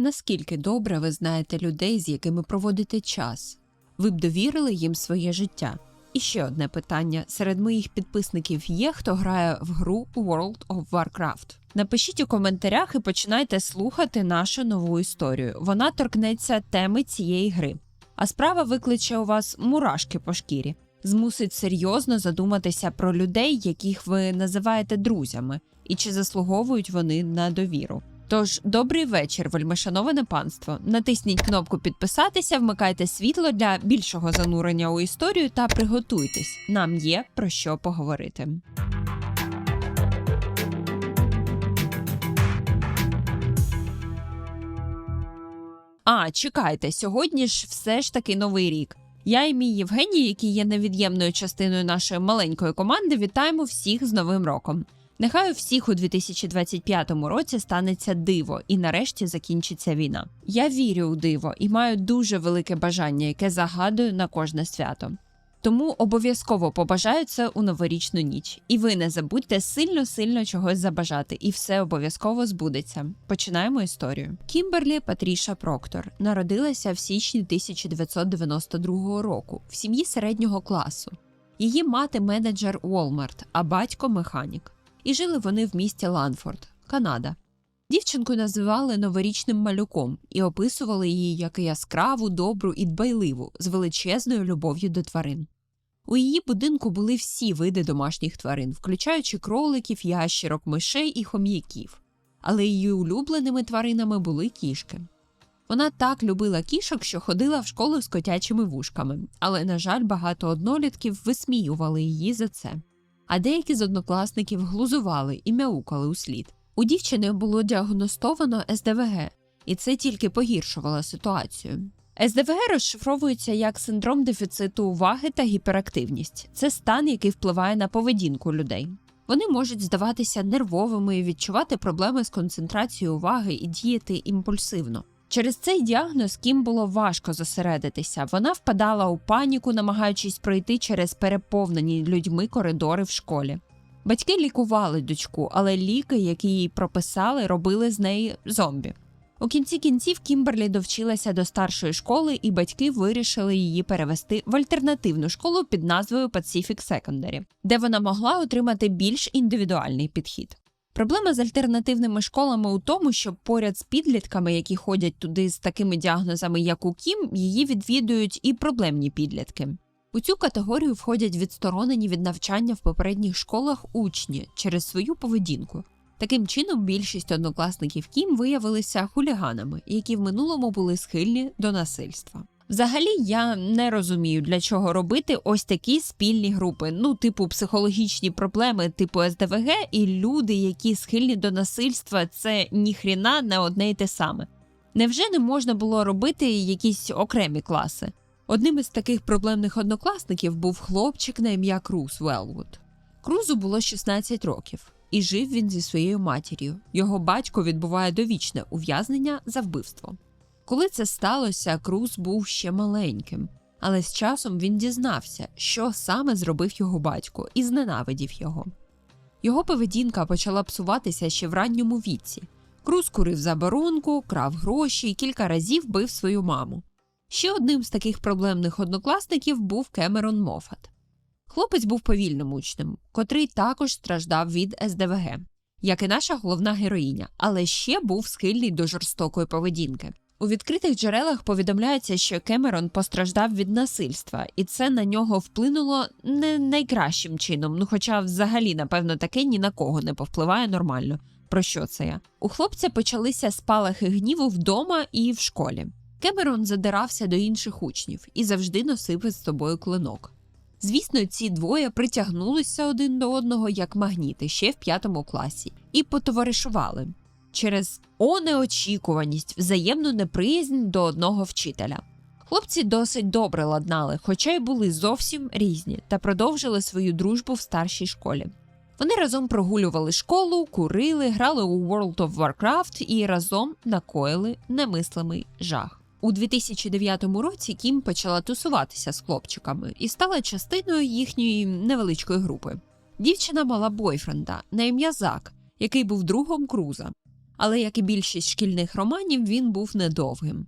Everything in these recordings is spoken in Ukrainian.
Наскільки добре ви знаєте людей, з якими проводите час? Ви б довірили їм своє життя? І ще одне питання: серед моїх підписників є хто грає в гру World of Warcraft? Напишіть у коментарях і починайте слухати нашу нову історію. Вона торкнеться теми цієї гри. А справа викличе у вас мурашки по шкірі, змусить серйозно задуматися про людей, яких ви називаєте друзями, і чи заслуговують вони на довіру. Тож, добрий вечір, вельмишановане панство. Натисніть кнопку підписатися, вмикайте світло для більшого занурення у історію та приготуйтесь. Нам є про що поговорити. А, чекайте, сьогодні ж все ж таки новий рік. Я і мій Євгеній, який є невід'ємною частиною нашої маленької команди, вітаємо всіх з Новим роком. Нехай у всіх у 2025 році станеться диво, і нарешті закінчиться війна. Я вірю у диво і маю дуже велике бажання, яке загадую на кожне свято. Тому обов'язково побажаю це у новорічну ніч. І ви не забудьте сильно-сильно чогось забажати, і все обов'язково збудеться. Починаємо історію. Кімберлі Патріша Проктор народилася в січні 1992 року в сім'ї середнього класу. Її мати менеджер Walmart, а батько механік. І жили вони в місті Ланфорд, Канада. Дівчинку називали новорічним малюком і описували її як яскраву, добру і дбайливу з величезною любов'ю до тварин. У її будинку були всі види домашніх тварин, включаючи кроликів, ящерок, мишей і хом'яків. Але її улюбленими тваринами були кішки. Вона так любила кішок, що ходила в школу з котячими вушками, але, на жаль, багато однолітків висміювали її за це. А деякі з однокласників глузували і мяукали у слід. У дівчини було діагностовано СДВГ, і це тільки погіршувало ситуацію. СДВГ розшифровується як синдром дефіциту уваги та гіперактивність. Це стан, який впливає на поведінку людей. Вони можуть здаватися нервовими, відчувати проблеми з концентрацією уваги і діяти імпульсивно. Через цей діагноз Кім було важко зосередитися. Вона впадала у паніку, намагаючись пройти через переповнені людьми коридори в школі. Батьки лікували дочку, але ліки, які їй прописали, робили з неї зомбі. У кінці кінців Кімберлі довчилася до старшої школи, і батьки вирішили її перевести в альтернативну школу під назвою Pacific Secondary, де вона могла отримати більш індивідуальний підхід. Проблема з альтернативними школами у тому, що поряд з підлітками, які ходять туди з такими діагнозами, як у Кім, її відвідують і проблемні підлітки. У цю категорію входять відсторонені від навчання в попередніх школах учні через свою поведінку. Таким чином, більшість однокласників Кім виявилися хуліганами, які в минулому були схильні до насильства. Взагалі, я не розумію, для чого робити ось такі спільні групи, ну, типу психологічні проблеми, типу СДВГ, і люди, які схильні до насильства, це ніхріна не одне й те саме. Невже не можна було робити якісь окремі класи? Одним із таких проблемних однокласників був хлопчик на ім'я Круз Велвуд. Крузу було 16 років, і жив він зі своєю матір'ю. Його батько відбуває довічне ув'язнення за вбивство. Коли це сталося, Круз був ще маленьким, але з часом він дізнався, що саме зробив його батько, і зненавидів його. Його поведінка почала псуватися ще в ранньому віці. Круз курив заборонку, крав гроші і кілька разів бив свою маму. Ще одним з таких проблемних однокласників був Кемерон Мофат. Хлопець був повільним учнем, котрий також страждав від СДВГ, як і наша головна героїня, але ще був схильний до жорстокої поведінки. У відкритих джерелах повідомляється, що Кемерон постраждав від насильства, і це на нього вплинуло не найкращим чином. Ну, хоча, взагалі, напевно, таке ні на кого не повпливає нормально. Про що це я? У хлопця почалися спалахи гніву вдома і в школі. Кемерон задирався до інших учнів і завжди носив із собою клинок. Звісно, ці двоє притягнулися один до одного як магніти ще в п'ятому класі і потоваришували через онеочікуваність, взаємну неприязнь до одного вчителя. Хлопці досить добре ладнали, хоча й були зовсім різні, та продовжили свою дружбу в старшій школі. Вони разом прогулювали школу, курили, грали у World of Warcraft і разом накоїли немислимий жах. У 2009 році Кім почала тусуватися з хлопчиками і стала частиною їхньої невеличкої групи. Дівчина мала бойфренда на ім'я Зак, який був другом Круза. Але як і більшість шкільних романів, він був недовгим.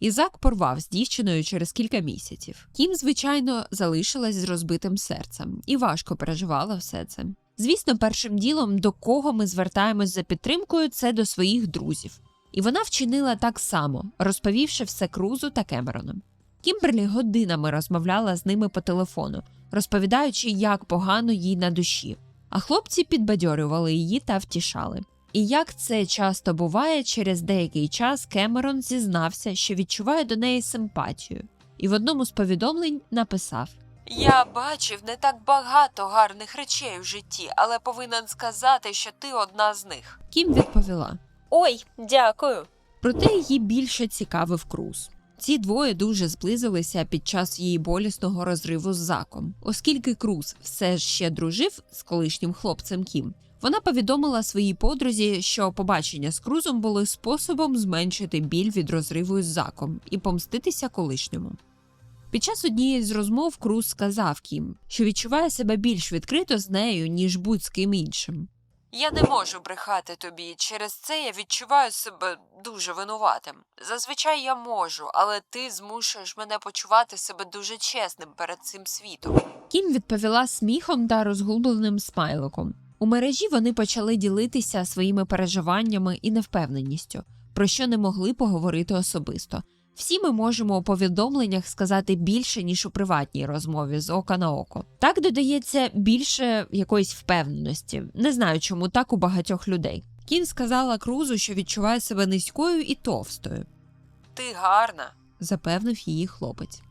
Ізак порвав з дівчиною через кілька місяців. Кім, звичайно, залишилась з розбитим серцем і важко переживала все це. Звісно, першим ділом, до кого ми звертаємось за підтримкою, це до своїх друзів. І вона вчинила так само, розповівши все Крузу та Кемерону. Кімберлі годинами розмовляла з ними по телефону, розповідаючи, як погано їй на душі. А хлопці підбадьорювали її та втішали. І як це часто буває, через деякий час Кемерон зізнався, що відчуває до неї симпатію, і в одному з повідомлень написав: Я бачив не так багато гарних речей в житті, але повинен сказати, що ти одна з них. Кім відповіла: Ой, дякую. Проте її більше цікавив Круз. Ці двоє дуже зблизилися під час її болісного розриву з заком, оскільки Круз все ще дружив з колишнім хлопцем Кім. Вона повідомила своїй подрузі, що побачення з Крузом були способом зменшити біль від розриву із заком і помститися колишньому. Під час однієї з розмов Круз сказав Кім, що відчуває себе більш відкрито з нею, ніж будь з ким іншим. Я не можу брехати тобі, через це я відчуваю себе дуже винуватим. Зазвичай я можу, але ти змушуєш мене почувати себе дуже чесним перед цим світом. Кім відповіла сміхом та розгубленим смайликом. У мережі вони почали ділитися своїми переживаннями і невпевненістю, про що не могли поговорити особисто. Всі ми можемо у повідомленнях сказати більше, ніж у приватній розмові з ока на око. Так додається більше якоїсь впевненості. Не знаю, чому так у багатьох людей. Кін сказала Крузу, що відчуває себе низькою і товстою. Ти гарна, запевнив її хлопець.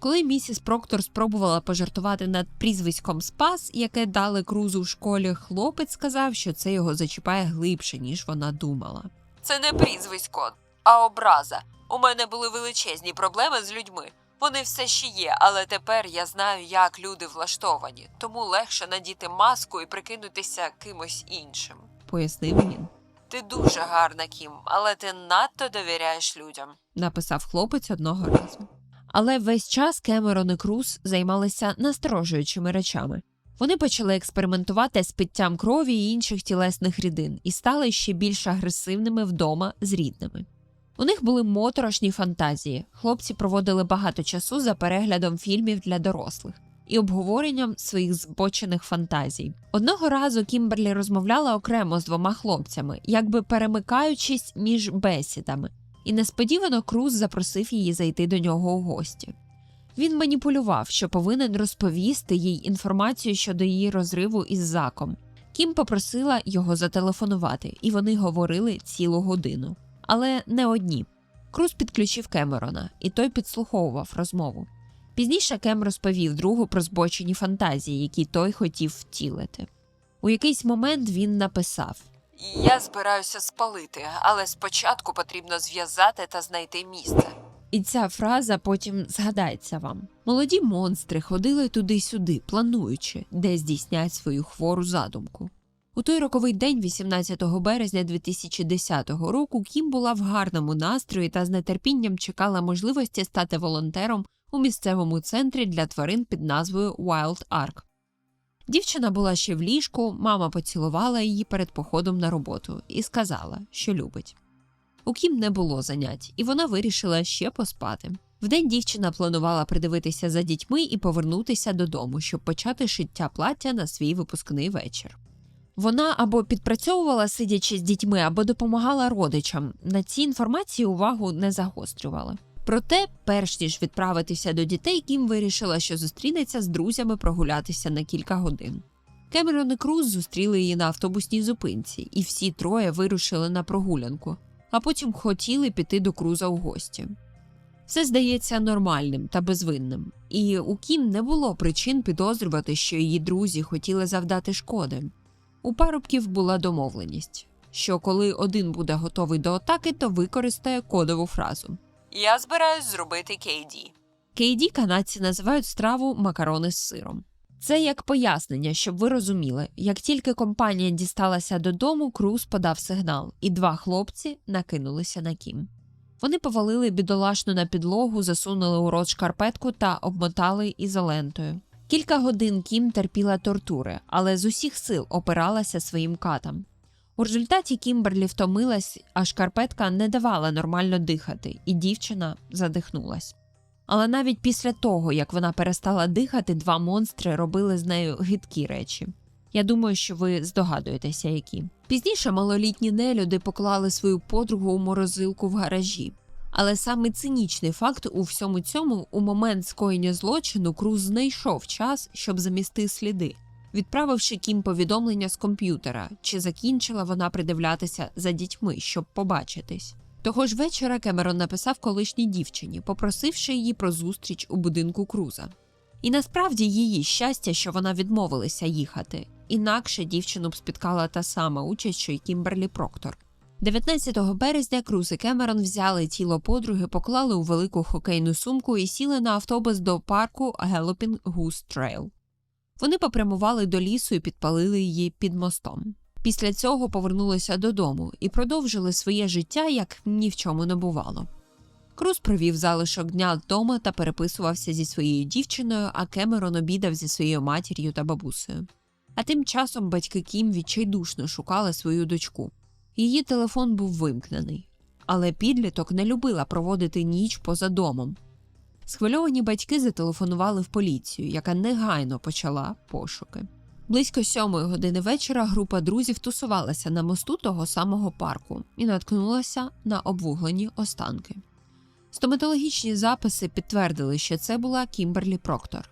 Коли місіс Проктор спробувала пожартувати над прізвиськом Спас, яке дали Крузу в школі, хлопець сказав, що це його зачіпає глибше, ніж вона думала. Це не прізвисько, а образа. У мене були величезні проблеми з людьми. Вони все ще є, але тепер я знаю, як люди влаштовані, тому легше надіти маску і прикинутися кимось іншим, пояснив він. Ти дуже гарна, Кім, але ти надто довіряєш людям, написав хлопець одного разу. Але весь час Кемерон і Круз займалися насторожуючими речами. Вони почали експериментувати з питтям крові і інших тілесних рідин і стали ще більш агресивними вдома з рідними. У них були моторошні фантазії. Хлопці проводили багато часу за переглядом фільмів для дорослих і обговоренням своїх збочених фантазій. Одного разу Кімберлі розмовляла окремо з двома хлопцями, якби перемикаючись між бесідами, і несподівано Круз запросив її зайти до нього у гості. Він маніпулював, що повинен розповісти їй інформацію щодо її розриву із заком. Кім попросила його зателефонувати, і вони говорили цілу годину. Але не одні. Круз підключив Кемерона, і той підслуховував розмову. Пізніше Кем розповів другу про збочені фантазії, які той хотів втілити. У якийсь момент він написав: Я збираюся спалити, але спочатку потрібно зв'язати та знайти місце. І ця фраза потім згадається вам. Молоді монстри ходили туди-сюди, плануючи, де здійснять свою хвору задумку. У той роковий день, 18 березня 2010 року, Кім була в гарному настрої та з нетерпінням чекала можливості стати волонтером у місцевому центрі для тварин під назвою Wild Ark. Дівчина була ще в ліжку, мама поцілувала її перед походом на роботу і сказала, що любить. У Кім не було занять, і вона вирішила ще поспати. Вдень дівчина планувала придивитися за дітьми і повернутися додому, щоб почати шиття плаття на свій випускний вечір. Вона або підпрацьовувала, сидячи з дітьми, або допомагала родичам. На ці інформації увагу не загострювала. Проте, перш ніж відправитися до дітей, Кім вирішила, що зустрінеться з друзями прогулятися на кілька годин. Кемерон і Круз зустріли її на автобусній зупинці, і всі троє вирушили на прогулянку, а потім хотіли піти до Круза у гості. Все здається нормальним та безвинним, і у Кім не було причин підозрювати, що її друзі хотіли завдати шкоди. У парубків була домовленість, що коли один буде готовий до атаки, то використає кодову фразу. Я збираюсь зробити KD. KD канадці називають страву макарони з сиром. Це як пояснення, щоб ви розуміли, як тільки компанія дісталася додому, Круз подав сигнал, і два хлопці накинулися на Кім. Вони повалили бідолашну на підлогу, засунули у рот шкарпетку та обмотали ізолентою. Кілька годин Кім терпіла тортури, але з усіх сил опиралася своїм катам. У результаті Кімберлі втомилась, а шкарпетка не давала нормально дихати, і дівчина задихнулась. Але навіть після того, як вона перестала дихати, два монстри робили з нею гидкі речі. Я думаю, що ви здогадуєтеся, які. Пізніше малолітні нелюди поклали свою подругу у морозилку в гаражі. Але саме цинічний факт у всьому цьому у момент скоєння злочину Круз знайшов час, щоб замісти сліди, відправивши Кім повідомлення з комп'ютера, чи закінчила вона придивлятися за дітьми, щоб побачитись. Того ж вечора Кемерон написав колишній дівчині, попросивши її про зустріч у будинку Круза. І насправді її щастя, що вона відмовилася їхати, інакше дівчину б спіткала та сама участь, що й Кімберлі Проктор. 19 березня Круз і Кемерон взяли тіло подруги, поклали у велику хокейну сумку і сіли на автобус до парку Гелопінг Гус Трейл. Вони попрямували до лісу і підпалили її під мостом. Після цього повернулися додому і продовжили своє життя, як ні в чому не бувало. Круз провів залишок дня вдома та переписувався зі своєю дівчиною, а Кемерон обідав зі своєю матір'ю та бабусею. А тим часом батьки Кім відчайдушно шукали свою дочку. Її телефон був вимкнений, але підліток не любила проводити ніч поза домом. Схвильовані батьки зателефонували в поліцію, яка негайно почала пошуки. Близько сьомої години вечора група друзів тусувалася на мосту того самого парку і наткнулася на обвуглені останки. Стоматологічні записи підтвердили, що це була Кімберлі Проктор.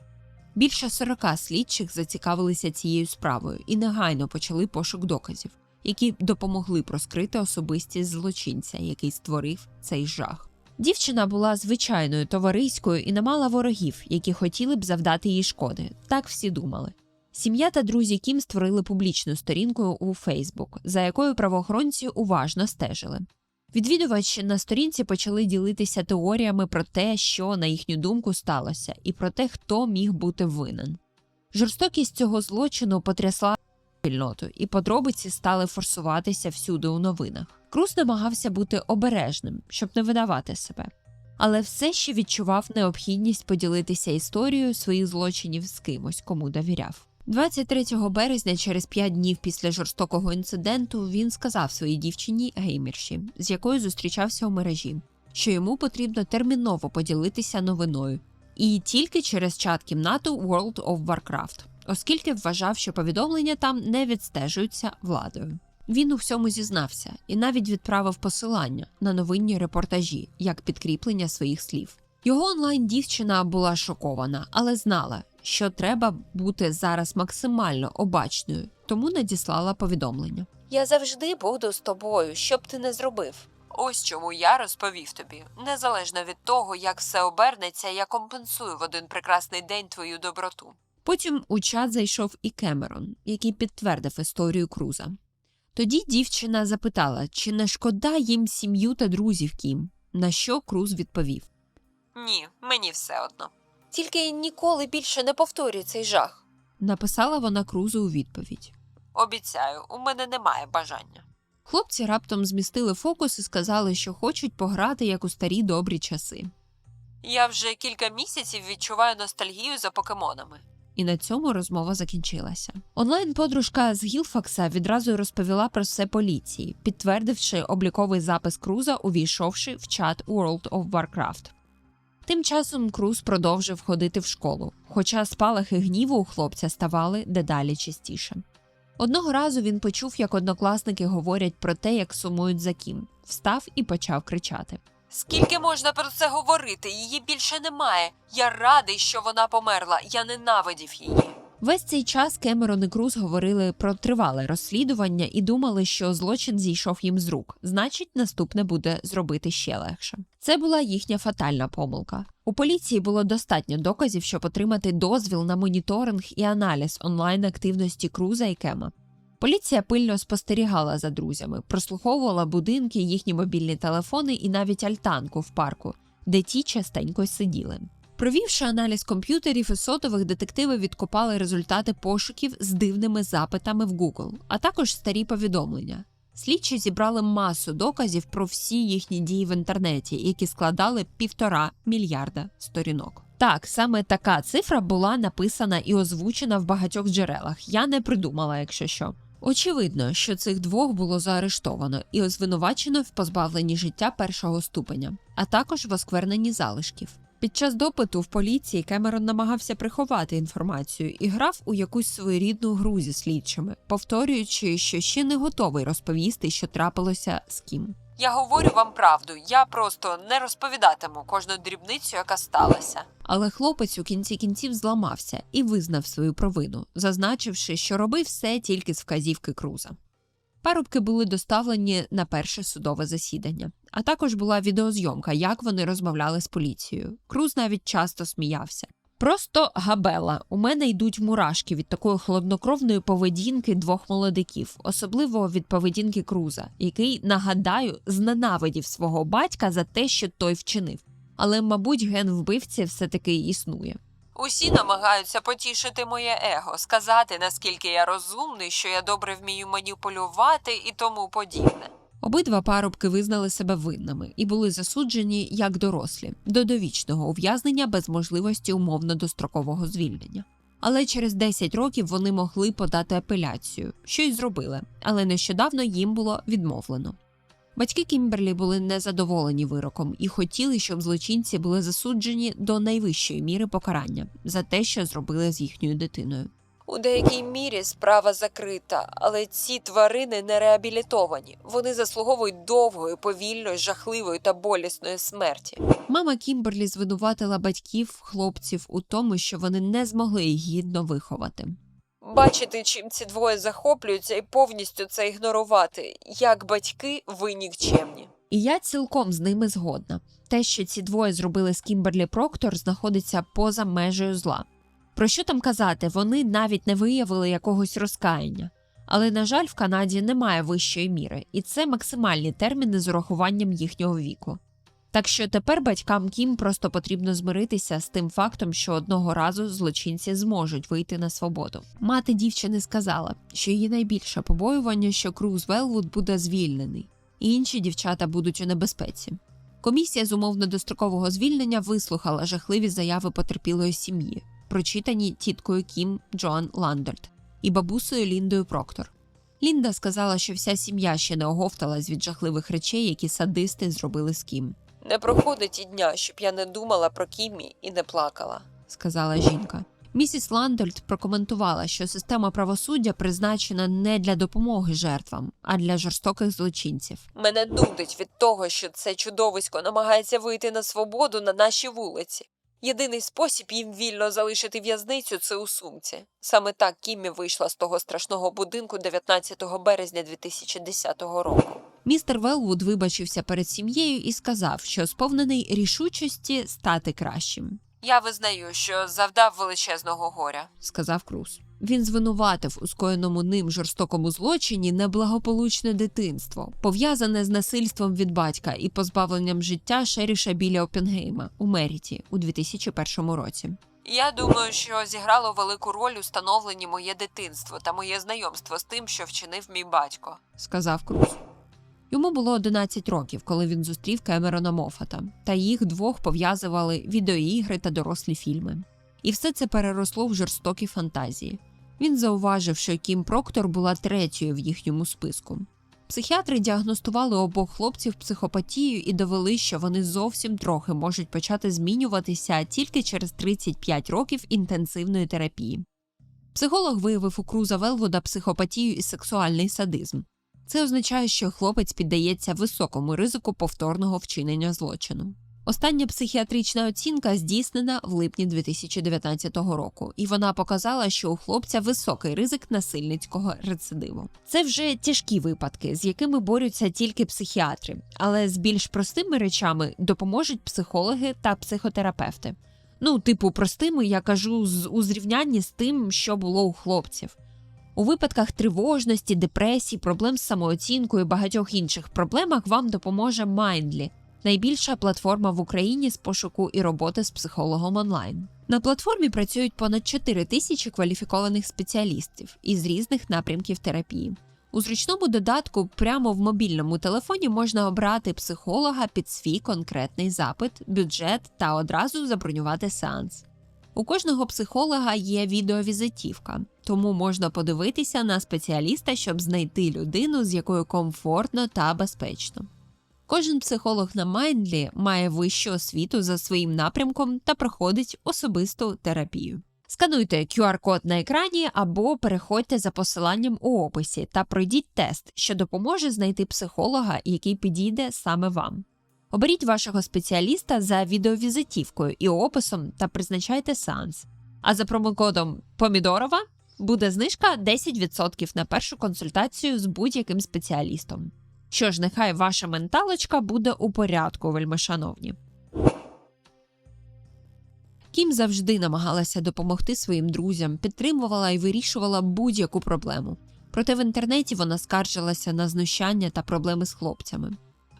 Більше 40 слідчих зацікавилися цією справою і негайно почали пошук доказів, які допомогли розкрити особистість злочинця, який створив цей жах. Дівчина була звичайною товариською і не мала ворогів, які хотіли б завдати їй шкоди. Так всі думали. Сім'я та друзі Кім створили публічну сторінку у Фейсбук, за якою правоохоронці уважно стежили. Відвідувачі на сторінці почали ділитися теоріями про те, що, на їхню думку, сталося, і про те, хто міг бути винен. Жорстокість цього злочину потрясла спільноту, і подробиці стали форсуватися всюди у новинах. Круз намагався бути обережним, щоб не видавати себе, але все ще відчував необхідність поділитися історією своїх злочинів з кимось, кому довіряв. 23 березня, через 5 днів після жорстокого інциденту, він сказав своїй дівчині геймерші, з якою зустрічався у мережі, що йому потрібно терміново поділитися новиною, і тільки через чат кімнату World of Warcraft, оскільки вважав, що повідомлення там не відстежуються владою. Він у всьому зізнався і навіть відправив посилання на новинні репортажі як підкріплення своїх слів. Його онлайн дівчина була шокована, але знала, що треба бути зараз максимально обачною, тому надіслала повідомлення. Я завжди буду з тобою, що б ти не зробив. Ось чому я розповів тобі. Незалежно від того, як все обернеться, я компенсую в один прекрасний день твою доброту. Потім у чат зайшов і Кемерон, який підтвердив історію Круза. Тоді дівчина запитала, чи не шкода їм сім'ю та друзів Кім, на що Круз відповів: Ні, мені все одно. Тільки ніколи більше не повторюй цей жах. Написала вона Крузу у відповідь. Обіцяю, у мене немає бажання. Хлопці раптом змістили фокус і сказали, що хочуть пограти як у старі добрі часи. Я вже кілька місяців відчуваю ностальгію за покемонами. І на цьому розмова закінчилася. Онлайн-подружка з Гілфакса відразу розповіла про все поліції, підтвердивши обліковий запис Круза, увійшовши в чат World of Warcraft. Тим часом Круз продовжив ходити в школу, хоча спалахи гніву у хлопця ставали дедалі частіше. Одного разу він почув, як однокласники говорять про те, як сумують за ким, встав і почав кричати. Скільки можна про це говорити? Її більше немає. Я радий, що вона померла. Я ненавидів її. Весь цей час Кемерон і Круз говорили про тривале розслідування і думали, що злочин зійшов їм з рук. Значить, наступне буде зробити ще легше. Це була їхня фатальна помилка. У поліції було достатньо доказів, щоб отримати дозвіл на моніторинг і аналіз онлайн активності Круза і Кема. Поліція пильно спостерігала за друзями, прослуховувала будинки, їхні мобільні телефони і навіть альтанку в парку, де ті частенько сиділи. Провівши аналіз комп'ютерів і сотових, детективи відкопали результати пошуків з дивними запитами в Google, а також старі повідомлення. Слідчі зібрали масу доказів про всі їхні дії в інтернеті, які складали півтора мільярда сторінок. Так, саме така цифра була написана і озвучена в багатьох джерелах. Я не придумала, якщо що. Очевидно, що цих двох було заарештовано і звинувачено в позбавленні життя першого ступеня, а також в оскверненні залишків. Під час допиту в поліції Кемерон намагався приховати інформацію і грав у якусь своєрідну гру зі слідчими, повторюючи, що ще не готовий розповісти, що трапилося з ким. Я говорю вам правду, я просто не розповідатиму кожну дрібницю, яка сталася. Але хлопець у кінці кінців зламався і визнав свою провину, зазначивши, що робив все тільки з вказівки Круза. Парубки були доставлені на перше судове засідання, а також була відеозйомка, як вони розмовляли з поліцією. Круз навіть часто сміявся. Просто габела. У мене йдуть мурашки від такої холоднокровної поведінки двох молодиків, особливо від поведінки Круза, який, нагадаю, зненавидів свого батька за те, що той вчинив. Але, мабуть, ген вбивці все таки існує. Усі намагаються потішити моє его, сказати, наскільки я розумний, що я добре вмію маніпулювати і тому подібне. Обидва парубки визнали себе винними і були засуджені як дорослі до довічного ув'язнення без можливості умовно дострокового звільнення. Але через 10 років вони могли подати апеляцію, що й зробили, але нещодавно їм було відмовлено. Батьки Кімберлі були незадоволені вироком і хотіли, щоб злочинці були засуджені до найвищої міри покарання за те, що зробили з їхньою дитиною. У деякій мірі справа закрита, але ці тварини не реабілітовані. Вони заслуговують довгої, повільної, жахливої та болісної смерті. Мама Кімберлі звинуватила батьків хлопців у тому, що вони не змогли їх гідно виховати. Бачити, чим ці двоє захоплюються, і повністю це ігнорувати, як батьки ви нікчемні. І я цілком з ними згодна. Те, що ці двоє зробили з Кімберлі Проктор, знаходиться поза межею зла. Про що там казати, вони навіть не виявили якогось розкаяння. Але, на жаль, в Канаді немає вищої міри, і це максимальні терміни з урахуванням їхнього віку. Так що тепер батькам Кім просто потрібно змиритися з тим фактом, що одного разу злочинці зможуть вийти на свободу. Мати дівчини сказала, що її найбільше побоювання, що Круз Велвуд буде звільнений, і інші дівчата будуть у небезпеці. Комісія з умовно дострокового звільнення вислухала жахливі заяви потерпілої сім'ї, прочитані тіткою Кім Джоан Ландерт і бабусею Ліндою Проктор. Лінда сказала, що вся сім'я ще не оговталась від жахливих речей, які садисти зробили з Кім. Не проходить і дня, щоб я не думала про Кімі і не плакала, сказала жінка. Місіс Ландольд прокоментувала, що система правосуддя призначена не для допомоги жертвам, а для жорстоких злочинців. Мене нудить від того, що це чудовисько намагається вийти на свободу на нашій вулиці. Єдиний спосіб їм вільно залишити в'язницю це у сумці. Саме так Кіммі вийшла з того страшного будинку 19 березня 2010 року. Містер Велвуд вибачився перед сім'єю і сказав, що сповнений рішучості стати кращим. Я визнаю, що завдав величезного горя, сказав Круз. Він звинуватив у скоєному ним жорстокому злочині неблагополучне дитинство, пов'язане з насильством від батька і позбавленням життя Шеріша біля Опінгейма у Меріті у 2001 році. Я думаю, що зіграло велику роль у становленні моє дитинство та моє знайомство з тим, що вчинив мій батько, сказав Круз. Йому було 11 років, коли він зустрів Кемерона Мофата, та їх двох пов'язували відеоігри та дорослі фільми. І все це переросло в жорстокі фантазії. Він зауважив, що Кім Проктор була третьою в їхньому списку. Психіатри діагностували обох хлопців психопатію і довели, що вони зовсім трохи можуть почати змінюватися тільки через 35 років інтенсивної терапії. Психолог виявив у Круза Велвуда психопатію і сексуальний садизм. Це означає, що хлопець піддається високому ризику повторного вчинення злочину. Остання психіатрична оцінка здійснена в липні 2019 року, і вона показала, що у хлопця високий ризик насильницького рецидиву. Це вже тяжкі випадки, з якими борються тільки психіатри, але з більш простими речами допоможуть психологи та психотерапевти. Ну, типу, простими я кажу з у зрівнянні з тим, що було у хлопців. У випадках тривожності, депресії, проблем з самооцінкою, багатьох інших проблемах вам допоможе Mindly – найбільша платформа в Україні з пошуку і роботи з психологом онлайн. На платформі працюють понад 4 тисячі кваліфікованих спеціалістів із різних напрямків терапії. У зручному додатку прямо в мобільному телефоні можна обрати психолога під свій конкретний запит, бюджет та одразу забронювати сеанс. У кожного психолога є відеовізитівка, тому можна подивитися на спеціаліста, щоб знайти людину, з якою комфортно та безпечно. Кожен психолог на Майндлі має вищу освіту за своїм напрямком та проходить особисту терапію. Скануйте QR-код на екрані або переходьте за посиланням у описі та пройдіть тест, що допоможе знайти психолога, який підійде саме вам. Оберіть вашого спеціаліста за відеовізитівкою і описом та призначайте сеанс. А за промокодом Помідорова буде знижка 10% на першу консультацію з будь-яким спеціалістом. Що ж, нехай ваша менталочка буде у порядку, вельмишановні. Кім завжди намагалася допомогти своїм друзям, підтримувала і вирішувала будь-яку проблему. Проте в інтернеті вона скаржилася на знущання та проблеми з хлопцями.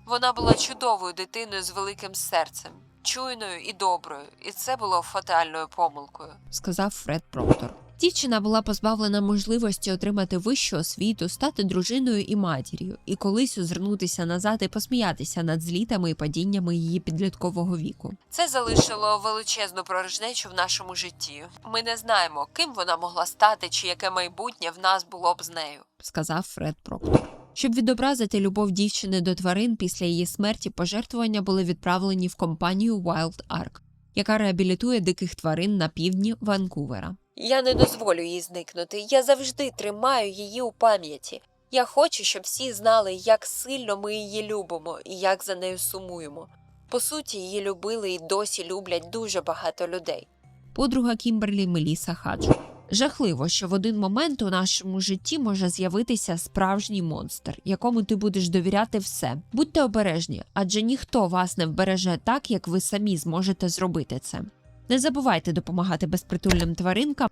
Вона була чудовою дитиною з великим серцем, чуйною і доброю, і це було фатальною помилкою, сказав Фред Проктор. Дівчина була позбавлена можливості отримати вищу освіту, стати дружиною і матір'ю, і колись озирнутися назад і посміятися над злітами і падіннями її підліткового віку. Це залишило величезну пророжнечу в нашому житті. Ми не знаємо, ким вона могла стати чи яке майбутнє в нас було б з нею, сказав Фред Проктор. Щоб відобразити любов дівчини до тварин після її смерті, пожертвування були відправлені в компанію Wild Ark, яка реабілітує диких тварин на півдні Ванкувера. Я не дозволю їй зникнути. Я завжди тримаю її у пам'яті. Я хочу, щоб всі знали, як сильно ми її любимо і як за нею сумуємо. По суті, її любили і досі люблять дуже багато людей. Подруга Кімберлі Меліса Хаджу. Жахливо, що в один момент у нашому житті може з'явитися справжній монстр, якому ти будеш довіряти все. Будьте обережні, адже ніхто вас не вбереже так, як ви самі зможете зробити це. Не забувайте допомагати безпритульним тваринкам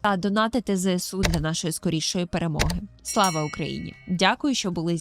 та донатити ЗСУ для нашої скорішої перемоги. Слава Україні! Дякую, що були.